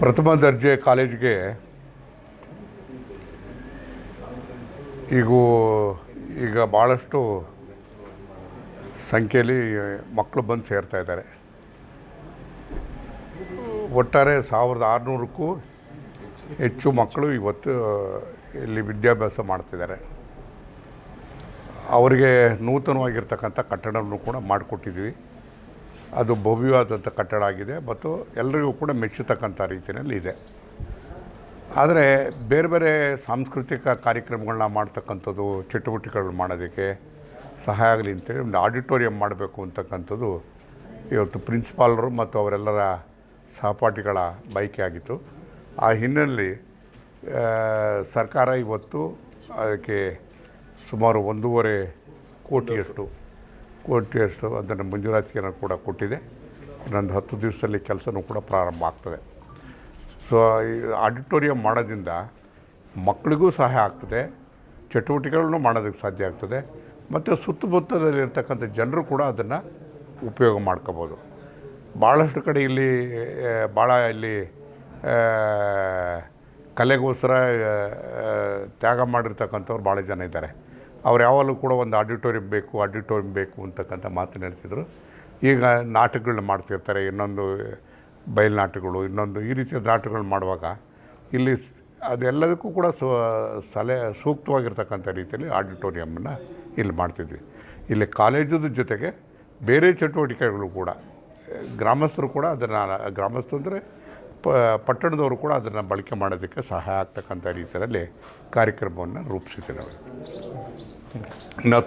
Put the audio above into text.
ಪ್ರಥಮ ದರ್ಜೆ ಕಾಲೇಜಿಗೆ ಈಗ ಈಗ ಭಾಳಷ್ಟು ಸಂಖ್ಯೆಯಲ್ಲಿ ಮಕ್ಕಳು ಬಂದು ಸೇರ್ತಾ ಇದ್ದಾರೆ. ಒಟ್ಟಾರೆ ಸಾವಿರದ ಆರುನೂರಕ್ಕೂ ಹೆಚ್ಚು ಮಕ್ಕಳು ಇವತ್ತು ಇಲ್ಲಿ ವಿದ್ಯಾಭ್ಯಾಸ ಮಾಡ್ತಿದ್ದಾರೆ. ಅವರಿಗೆ ನೂತನವಾಗಿರ್ತಕ್ಕಂಥ ಕಟ್ಟಡವನ್ನು ಕೂಡ ಮಾಡಿಕೊಟ್ಟಿದ್ವಿ ಅದು ಭವ್ಯವಾದಂಥ ಕಟ್ಟಡ ಆಗಿದೆ. ಮತ್ತು ಎಲ್ಲರಿಗೂ ಕೂಡ ಮೆಚ್ಚತಕ್ಕಂಥ ರೀತಿಯಲ್ಲಿ ಇದೆ. ಆದರೆ ಬೇರೆ ಬೇರೆ ಸಾಂಸ್ಕೃತಿಕ ಕಾರ್ಯಕ್ರಮಗಳನ್ನ ಮಾಡ್ತಕ್ಕಂಥದ್ದು ಚಟುವಟಿಕೆಗಳು ಮಾಡೋದಕ್ಕೆ ಸಹಾಯ ಆಗಲಿ ಅಂತೇಳಿ ಒಂದು ಆಡಿಟೋರಿಯಂ ಮಾಡಬೇಕು ಅಂತಕ್ಕಂಥದ್ದು ಇವತ್ತು ಪ್ರಿನ್ಸಿಪಾಲರು ಮತ್ತು ಅವರೆಲ್ಲರ ಸಹಪಾಠಿಗಳ ಬಯಕೆ ಆಗಿತ್ತು. ಆ ಹಿನ್ನೆಲೆಯಲ್ಲಿ ಸರ್ಕಾರ ಇವತ್ತು ಅದಕ್ಕೆ ಸುಮಾರು ಒಂದೂವರೆ ಕೋಟಿಯಷ್ಟು ಕೋಟಿಯಷ್ಟು ಅದನ್ನು ಮಂಜೂರಾತಿಯನ್ನು ಕೂಡ ಕೊಟ್ಟಿದೆ. ಇನ್ನೊಂದು ಹತ್ತು ದಿವಸದಲ್ಲಿ ಕೆಲಸನೂ ಕೂಡ ಪ್ರಾರಂಭ ಆಗ್ತದೆ. ಸೊ ಈ ಆಡಿಟೋರಿಯಂ ಮಾಡೋದ್ರಿಂದ ಮಕ್ಕಳಿಗೂ ಸಹಾಯ ಆಗ್ತದೆ, ಚಟುವಟಿಕೆಗಳನ್ನು ಮಾಡೋದಕ್ಕೆ ಸಾಧ್ಯ ಆಗ್ತದೆ, ಮತ್ತು ಸುತ್ತಮುತ್ತದಲ್ಲಿರ್ತಕ್ಕಂಥ ಜನರು ಕೂಡ ಅದನ್ನು ಉಪಯೋಗ ಮಾಡ್ಕೋಬೋದು. ಭಾಳಷ್ಟು ಕಡೆ ಇಲ್ಲಿ ಭಾಳ ಇಲ್ಲಿ ಕಲೆಗೋಸ್ಕರ ತ್ಯಾಗ ಮಾಡಿರ್ತಕ್ಕಂಥವ್ರು ಭಾಳ ಜನ ಇದ್ದಾರೆ. ಅವ್ರು ಯಾವಾಗಲೂ ಕೂಡ ಒಂದು ಆಡಿಟೋರಿಯಂ ಬೇಕು ಆಡಿಟೋರಿಯಂ ಬೇಕು ಅಂತಕ್ಕಂಥ ಮಾತು ಹೇಳ್ತಿದ್ರು. ಈಗ ನಾಟಕಗಳನ್ನ ಮಾಡ್ತಿರ್ತಾರೆ, ಇನ್ನೊಂದು ಬಯಲು ನಾಟಕಗಳು, ಇನ್ನೊಂದು ಈ ರೀತಿಯ ನಾಟಕಗಳು ಮಾಡುವಾಗ ಇಲ್ಲಿ ಅದೆಲ್ಲದಕ್ಕೂ ಕೂಡ ಸು ಸಲಹೆ ಸೂಕ್ತವಾಗಿರ್ತಕ್ಕಂಥ ರೀತಿಯಲ್ಲಿ ಆಡಿಟೋರಿಯಮನ್ನು ಇಲ್ಲಿ ಮಾಡ್ತಿದ್ವಿ. ಇಲ್ಲಿ ಕಾಲೇಜದ ಜೊತೆಗೆ ಬೇರೆ ಚಟುವಟಿಕೆಗಳು ಕೂಡ, ಗ್ರಾಮಸ್ಥರು ಕೂಡ ಅದನ್ನು ಗ್ರಾಮಸ್ಥರು ಅಂದರೆ ಪ ಪಟ್ಟಣದವರು ಕೂಡ ಅದನ್ನು ಬಳಕೆ ಮಾಡೋದಕ್ಕೆ ಸಹಾಯ ಆಗ್ತಕ್ಕಂಥ ರೀತಿಯಲ್ಲಿ ಕಾರ್ಯಕ್ರಮವನ್ನು ರೂಪಿಸಿದ್ದೇವೆ ನಾವು